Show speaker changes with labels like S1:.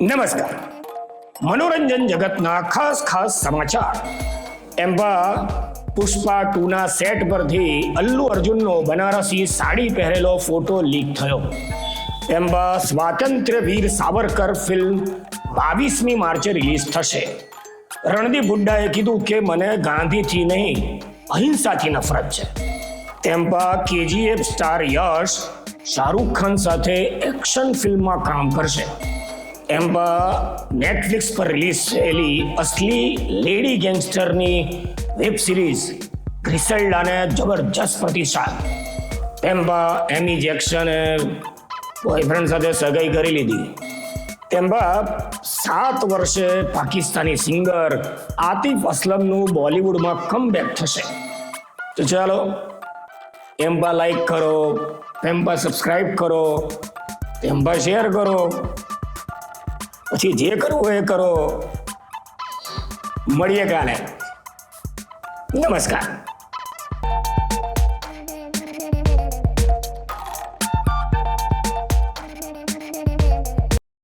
S1: નમસ્કાર મનોરંજન જગતના ખાસ ખાસ સમાચાર એમ્બા પુષ્પા ટુના સેટ પરથી અલ્લુ અર્જુનનો બનારસી સાડી પહેરેલો ફોટો લીક થયો એમ્બા સ્વાતંત્ર્ય વીર સાવરકર ફિલ્મ બાવીસમી માર્ચે રિલીઝ થશે રણદીપ હુડ્ડાએ કીધું કે મને ગાંધીથી નહીં અહિંસાથી નફરત છે તેમ્પા કેજીએફ સ્ટાર યશ શાહરૂખ ખાન સાથે એક્શન ફિલ્મમાં કામ કરશે એમ્બા નેટફ્લિક્સ પર રિલીઝ થયેલી અસલી લેડી ગેંગસ્ટરની વેબ સિરીઝ ગ્રિસેલ્ડાને જબરજસ્ત પ્રતિસાદ. તેમ્બા એમી જેક્શને બોયફ્રેન્ડ સાથે સગાઈ કરી લીધી. તેમ્બા સાત વર્ષે પાકિસ્તાની સિંગર આતિફ અસલમનું બોલિવૂડમાં કમબેક થશે. તો ચાલો, એમ્બા લાઈક કરો, એમ્બા સબસ્ક્રાઈબ કરો, એમ્બા શેર કરો. પછી જે કરવું એ કરો. મળીએ કાલે. નમસ્કાર.